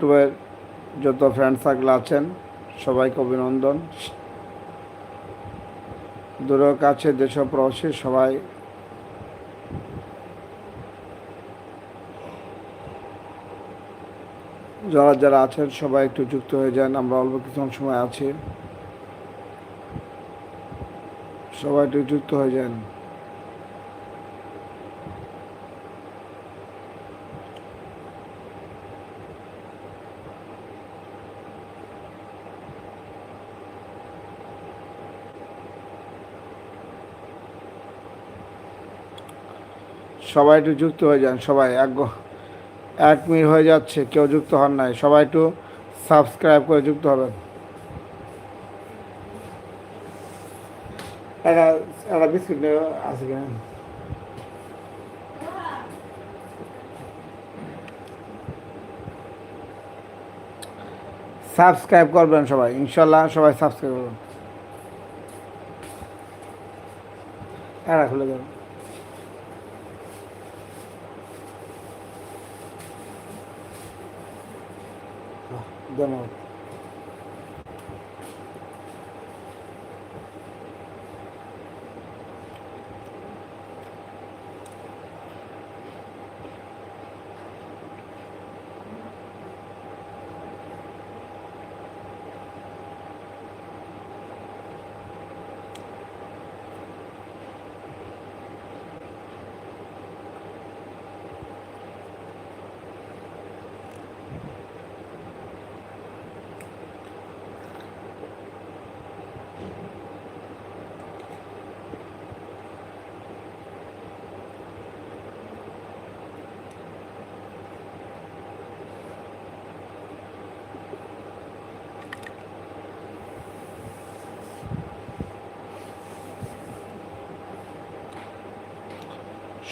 ইউটিউবের যত friend circle আছেন, সবাইকে অভিনন্দন। দূরের কাছে দেশ প্রবাসী, সবাই যারা যারা আছেন, সবাই একটু যুক্ত হয়ে যান, আমরা অল্প কিছু সময় আছি। সবাই একটু যুক্ত হয়ে যান। সবাই একটু যুক্ত হয়ে যান, সবাই এক এক মিনিট হয়ে যাচ্ছে, কেউ যুক্ত হন নাই, সবাই একটু সাবস্ক্রাইব করে যুক্ত হবেন। সাবস্ক্রাইব করবেন সবাই, ইনশাল্লাহ সবাই সাবস্ক্রাইব করবেন। খুলে দেবেন ধন্যবাদ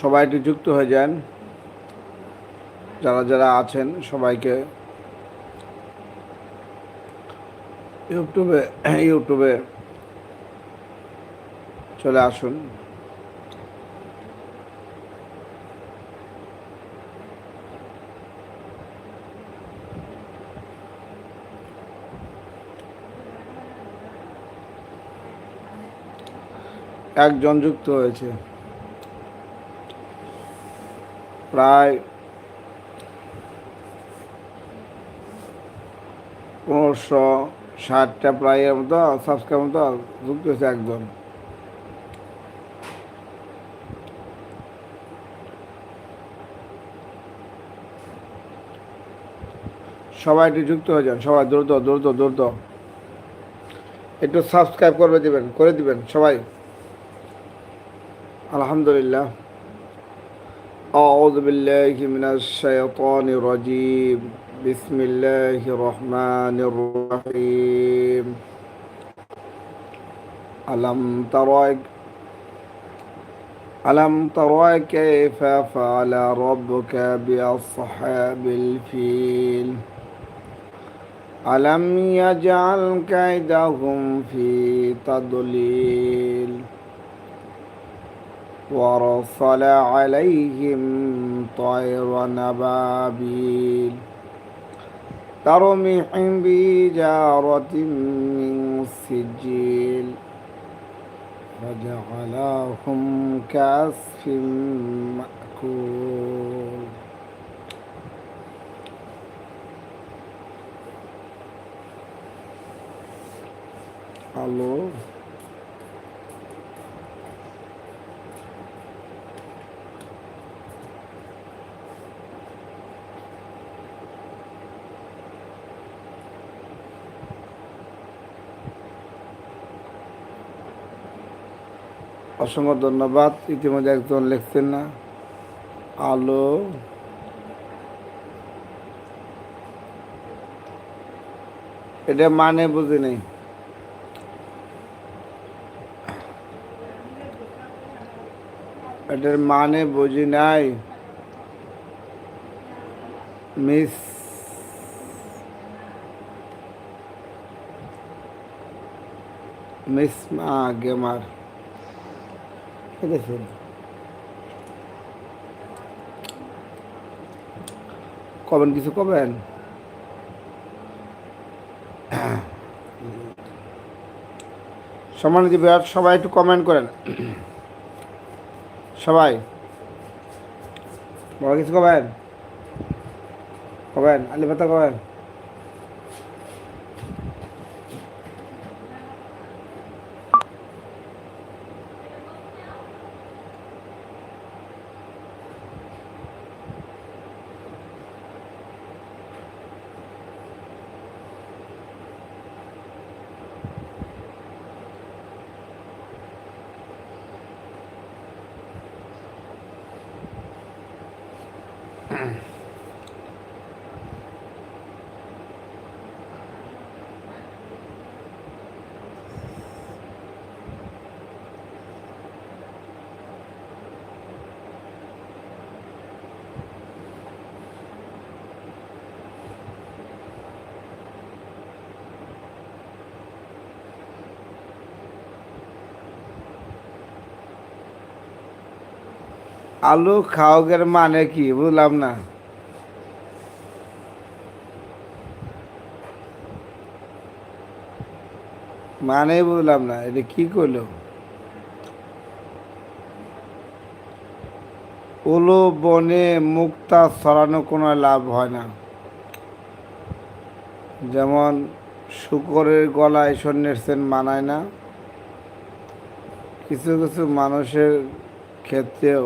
সবাই যুক্ত হয়ে যান। যারা যারা আছেন সবাইকে ইউটিউবে ইউটিউবে চলে আসুন। একজন যুক্ত হয়েছে। প্রায় পনেরোশো ষাটটা প্রায় এর মতো সাবস্ক্রাইব মতো যুক্ত হয়েছে একজন। সবাই একটু যুক্ত হয়ে যান, সবাই দ্রুত দ্রুত দ্রুত। একটু সাবস্ক্রাইব করবে দিবেন, করে দিবেন সবাই। আলহামদুলিল্লাহ। أعوذ بالله من الشيطان الرجيم بسم الله الرحمن الرحيم ألم تر ألم تر كيف فعل ربك بأصحاب الفيل ألم يجعل كيدهم في تضليل وأرسل عليهم طير نبابيل ترميهم بجارة من سجيل فجعلهم كأسف مأكول. الله অসংখ্য ধন্যবাদ। ইতিমধ্যে একজন লিখছেন না। আলো। এটা মানে বুঝি নেই। এটার মানে বুঝি নাই। মিস মিস মা গেমার। দেখুন কবেন কিছু কবেন? সম্মানিত বিরাট সবাই একটু কমেন্ট করেন। সবাই। বড় কিছু কবেন? কবেন? আলি পাতা কবেন? আলু খাওয়ার মানে কি বুঝলাম না। মানে বুঝলাম না, এটা কি করল? ওলো বনে মুক্তা ছড়ানো কোনো লাভ হয় না। যেমন শুকরের গলায় সন্ন্যের সেন মানায় না। কিছু কিছু মানুষের ক্ষেত্রেও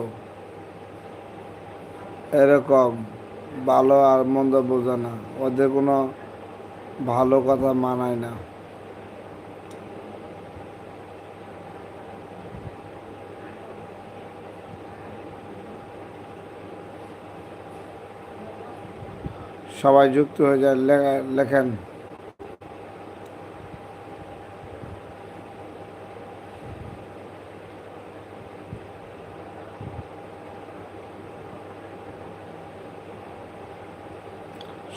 এরকম ভালো আর মন্দ বোঝে না। ওদের কোনো ভালো কথা মানায় না। সবাই যুক্ত হয়ে যায় লেখেন।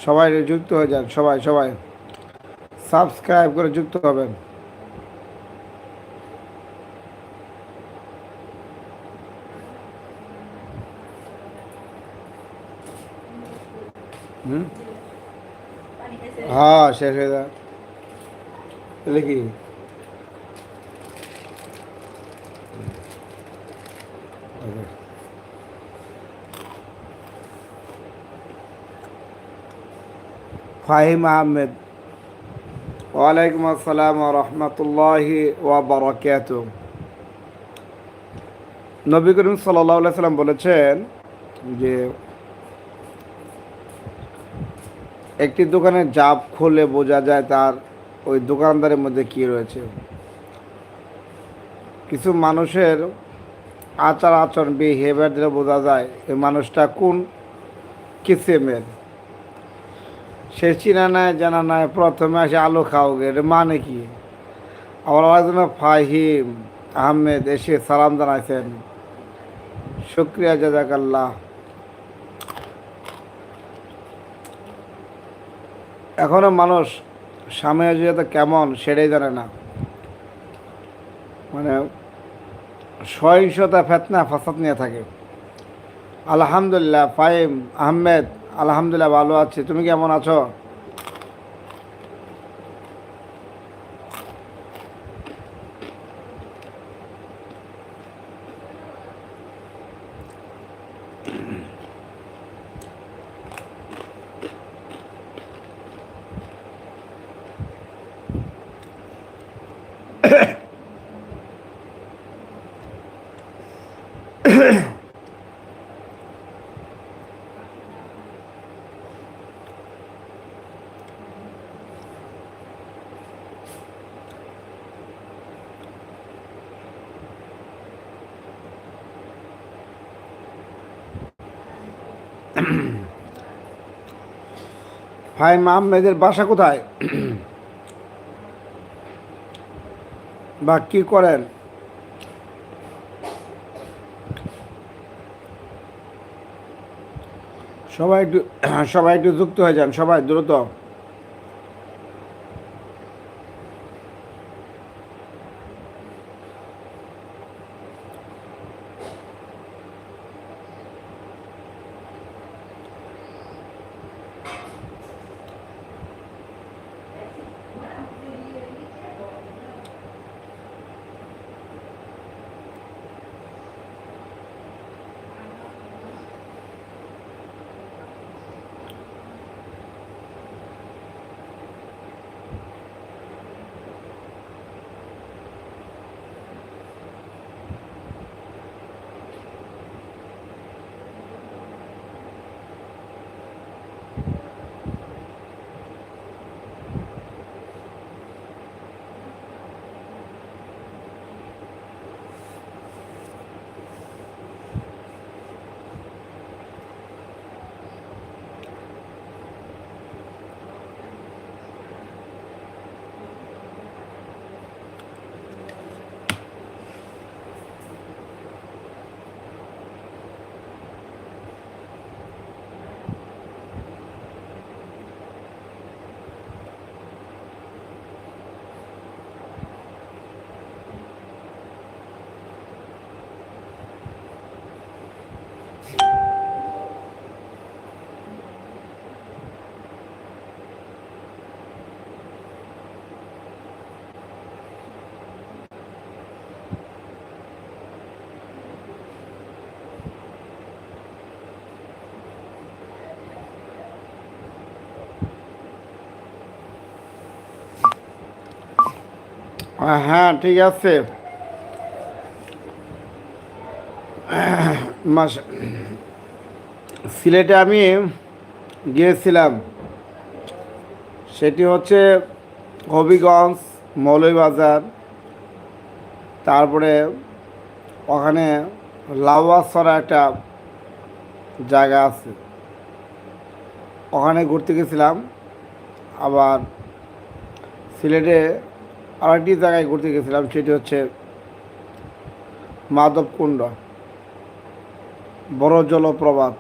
সবাই যুক্ত হয়ে যান, সবাই সবাই। সাবস্ক্রাইব করে যুক্ত হবেন। হুম? হ্যাঁ শেষ হয়ে যায় তাহলে কি? ফাহিম আহমেদ। ওয়ালাইকুম আসসালাম রহমতুল্লাহি ওয়াবারাকাত নবী করিম সাল্লাম বলেছেন যে, একটি দোকানে জাপ খুলে বোঝা যায় তার ওই দোকানদারের মধ্যে কি রয়েছে। কিছু মানুষের আচার আচরণ বিহেভিয়ার দিলে বোঝা যায়, এই মানুষটা কোন কিসেমের? সে চিনা নাই, জানা নাই, প্রথমে আসে আলু খাওগে এর মানে কি? আবার একজন ফাহিম আহমেদ এসে সালাম জানাইছেন। শুক্রিয়া জাজাকাল্লাহ। এখনও মানুষ স্বামী তো কেমন সেটাই জানে না। মানে সহিংসতা, ফেতনা, ফাসাদ নিয়ে থাকে। আলহামদুলিল্লাহ, ফাহিম আহমেদ আলহামদুলিল্লাহ ভালো আছি। তুমি কেমন আছো? ভাই আহমেদের বাসা কোথায়? বা কি করেন? সবাই একটু সবাই একটু যুক্ত হয়ে যান, সবাই দ্রুত। হ্যাঁ হ্যাঁ ঠিক আছে। মাস, সিলেটে আমি গিয়েছিলাম। সেটি হচ্ছে হবিগঞ্জ, মৌলভীবাজার, তারপরে ওখানে লাউয়াছড়া একটা জায়গা আছে। ওখানে ঘুরতে গেছিলাম। আবার সিলেটে আরেকটি জায়গায় ঘুরতে গেছিলাম, সেটি হচ্ছে মাধবকুণ্ড। বড় জলপ্রপাত।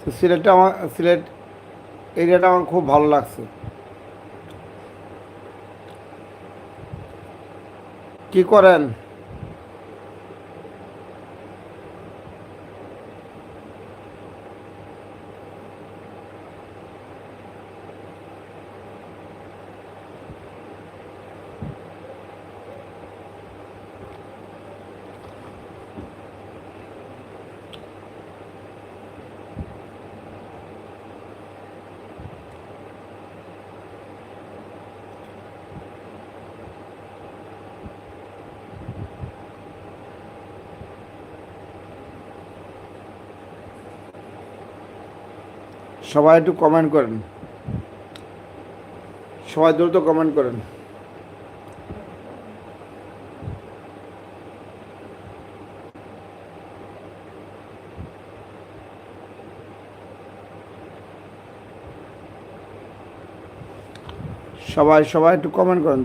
তো সিলেটটা আমার, সিলেট এরিয়াটা আমার খুব ভালো লাগছে। কি করেন? সবাই একটু কমেন্ট করেন। সবাই দ্রুত কমেন্ট করেন। সবাই সবাই একটু কমেন্ট করেন।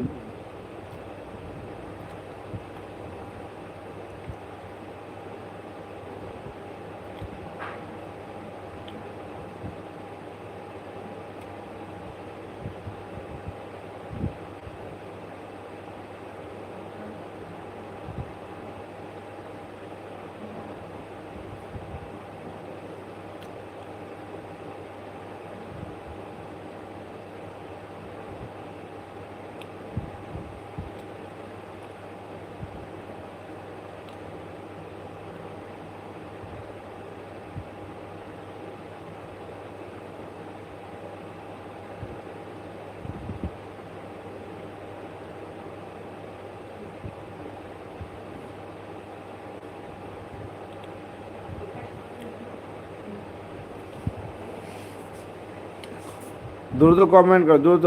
দ্রুত কমেন্ট করো দ্রুত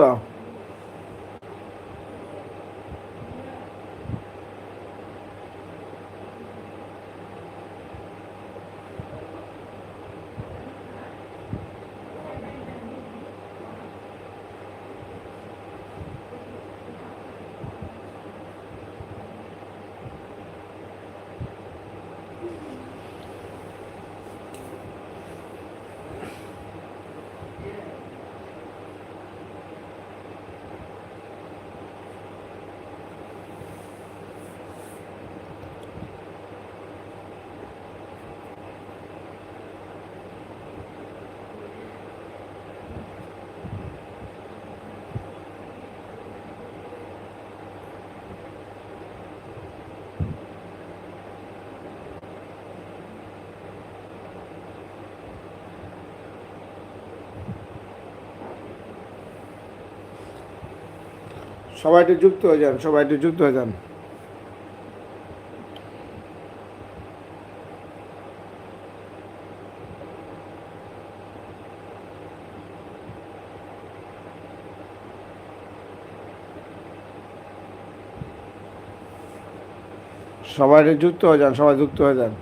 সবাই যুক্ত হয়ে যান, সবাই যুক্ত হয়ে যান। সবাই যুক্ত হয়ে যান, সবাই যুক্ত হয়ে যান।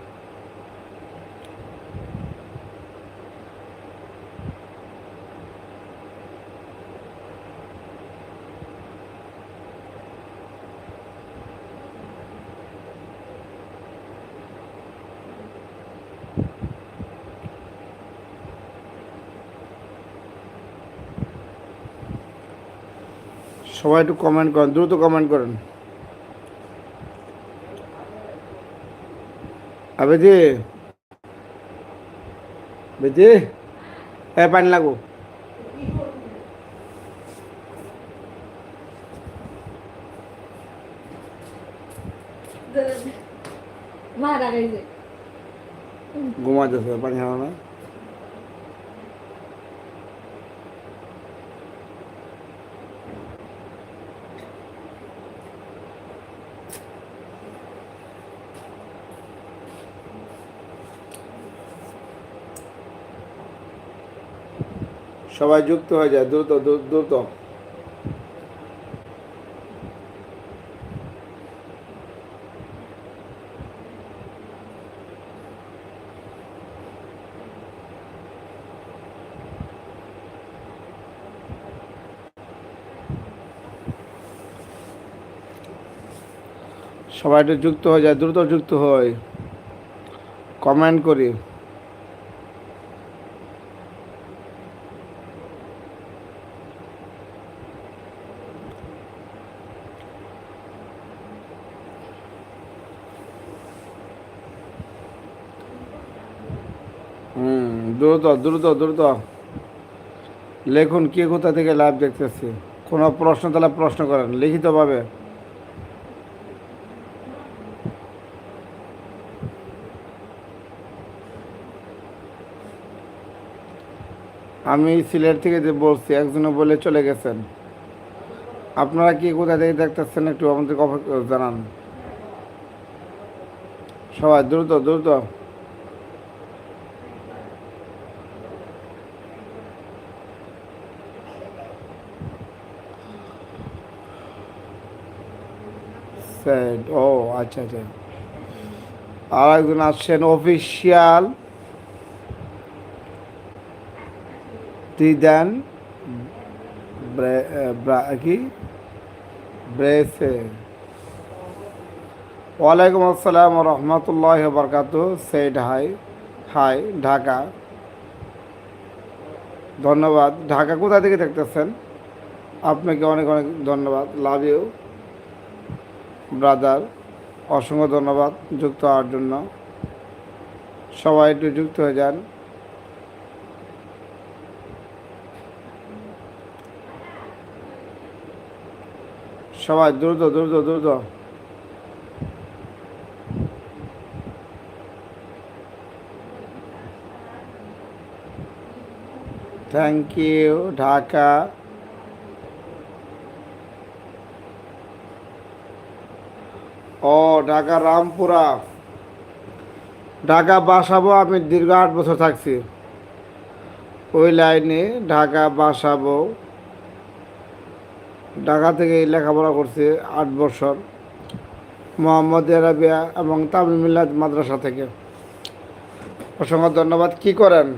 সবাই একটু কমেন্ট করেন দ্রুত কমেন্ট করেন। আবেদি বেদি এ পানি লাগো মারা গেছে। ঘুমা যাচ্ছে পানি খাওয়া না সবাই যুক্ত হয়ে যায়, দ্রুত দ্রুত সবাই যুক্ত হয়ে যায়, দ্রুত যুক্ত হয়। কমেন্ট করি হুম দ্রুত দ্রুত দ্রুত। লেখুন কে কোথা থেকে লাইভ দেখতেছি? কোনো প্রশ্ন তাহলে প্রশ্ন করেন, লিখিতভাবে। আমি সিলেট থেকে যে বলছি একজনে বলে চলে গেছেন। আপনারা কি কোথা থেকে দেখতেছেন একটু আমাদের জানান। সবাই দ্রুত দ্রুত। স্যাড ও আচ্ছা আচ্ছা। আর একজন আসছেন অফিসিয়াল দিদান কি? ব্রেসে। ওয়ালাইকুম আসসালাম রহমতুল্লাহ বরকাত সেড হাই হাই, ঢাকা। ধন্যবাদ। ঢাকা কোথা থেকে দেখতেছেন? আপনাকে অনেক অনেক ধন্যবাদ। Love you. ব্রাদার, অসংখ্য ধন্যবাদ যুক্ত হওয়ার জন্য। সবাই একটু যুক্ত হয়ে যান। সবাই দ্রুত দ্রুত দ্রুত। থ্যাংক ইউ ঢাকা ও ঢাকা রামপুরা। ঢাকা বাসাবো, আমি দীর্ঘ আট বছর থাকছি। ওই লাইনে ঢাকা বাসাবো। ঢাকা থেকে লেখাপড়া করছি আট বছর। মোহাম্মদ আরাবিয়া এবং তামিল মিল্লাত মাদ্রাসা থেকে। অসংখ্য ধন্যবাদ। কি করেন?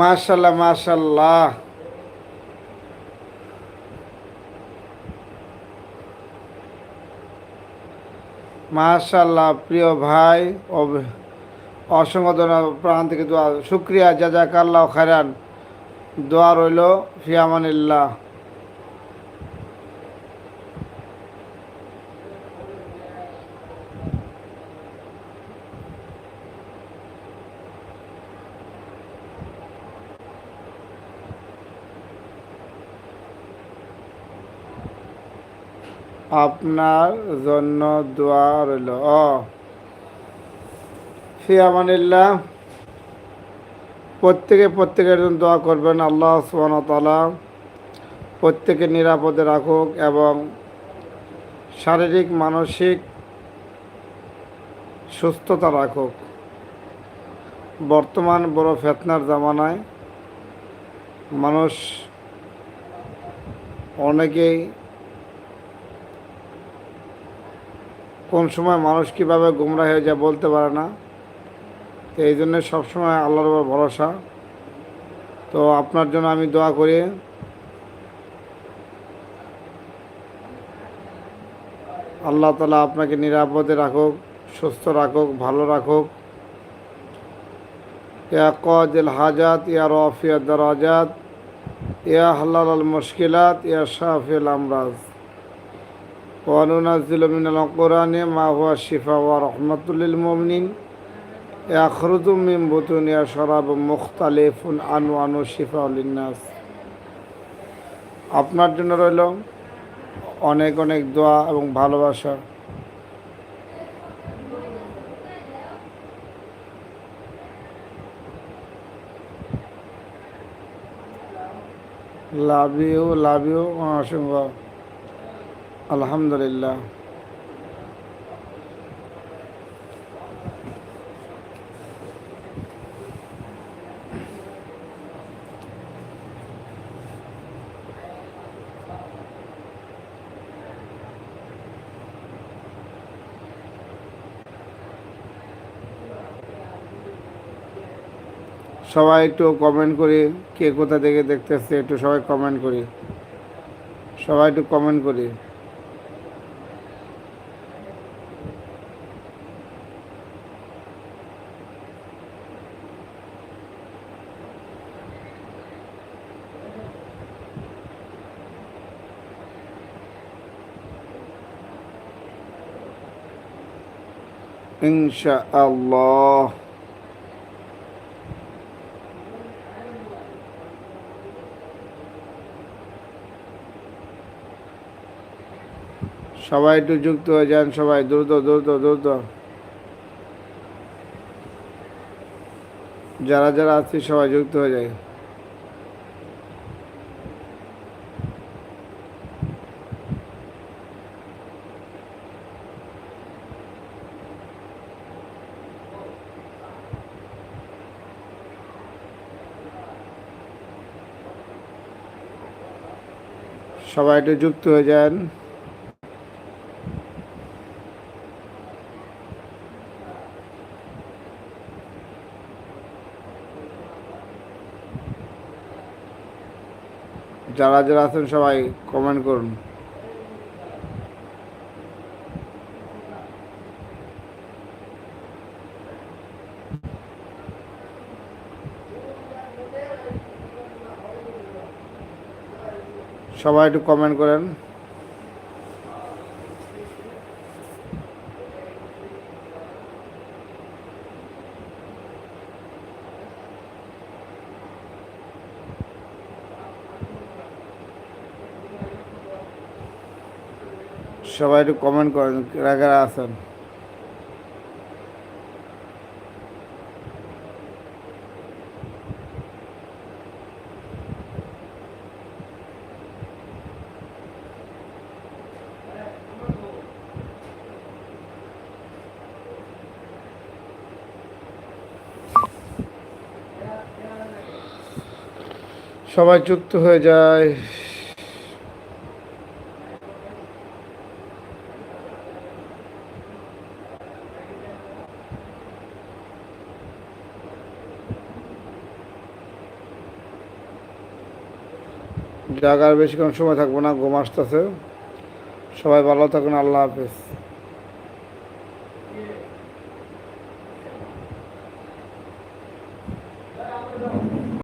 মাশাল্লাহ মাশাল্লাহ। মাশাল্লাহ, প্রিয় ভাই অসংখ্য প্রাণ থেকে দোয়া শুক্রিয়া, জাজাকাল্লাহ খারান দোয়া রইল ফিয়ামানিল্লাহ। আপনার জন্য দোয়া রইল। ও ফিয়ামানিল্লাহ, প্রত্যেকে প্রত্যেকের জন্য দোয়া করবেন আল্লাহ ওয়া প্রত্যেকে নিরাপদে রাখুক এবং শারীরিক, মানসিক সুস্থতা রাখুক। বর্তমান বড় ফেতনার জামানায় মানুষ অনেকেই কোন সময় মানুষ কীভাবে গুমরা হয়ে যায় বলতে পারে না। তো এই জন্যে সবসময় আল্লাহর উপর ভরসা। তো আপনার জন্য আমি দোয়া করি। আল্লাহ তালা আপনাকে নিরাপদে রাখুক, সুস্থ রাখুক, ভালো রাখুক। ইয়া কদিল হাজাত, ইয়া রফিয়া দরাজাত, ইয়া হাল্লাল মুশকিলাত, ইয়া শাফিল আমরাজ। وننزل من القرآن ما هو شفاء ورحمة للمؤمنين يخرج من بطون شراب مختلف أنواع شفاء للناس আপনার জন্য রইল অনেক অনেক দোয়া এবং ভালোবাসা লাভ ইউ লাভ ইউ অসংখ্য আলহামদুলিল্লাহ। সবাই একটু কমেন্ট করি, কে কোথা থেকে দেখতেছে, একটু সবাই কমেন্ট করি। সবাই একটু কমেন্ট করি। ইনশাআল্লাহ। সবাই একটু যুক্ত হয়ে যান, সবাই দ্রুত দ্রুত দ্রুত। যারা যারা আছি, সবাই যুক্ত হয়ে যায়। সবাই যুক্ত হয়ে যান। যারা যারা আছেন সবাই কমেন্ট করুন। সবাই একটু কমেন্ট করেন। সবাই একটু কমেন্ট করেন কারা কারা আছেন। সবাই যুক্ত হয়ে যায়। জাগার বেশিক্ষণ সময় থাকব না, ঘুম আসতেছে। সবাই ভালো থাকুন, আল্লাহ হাফেজ।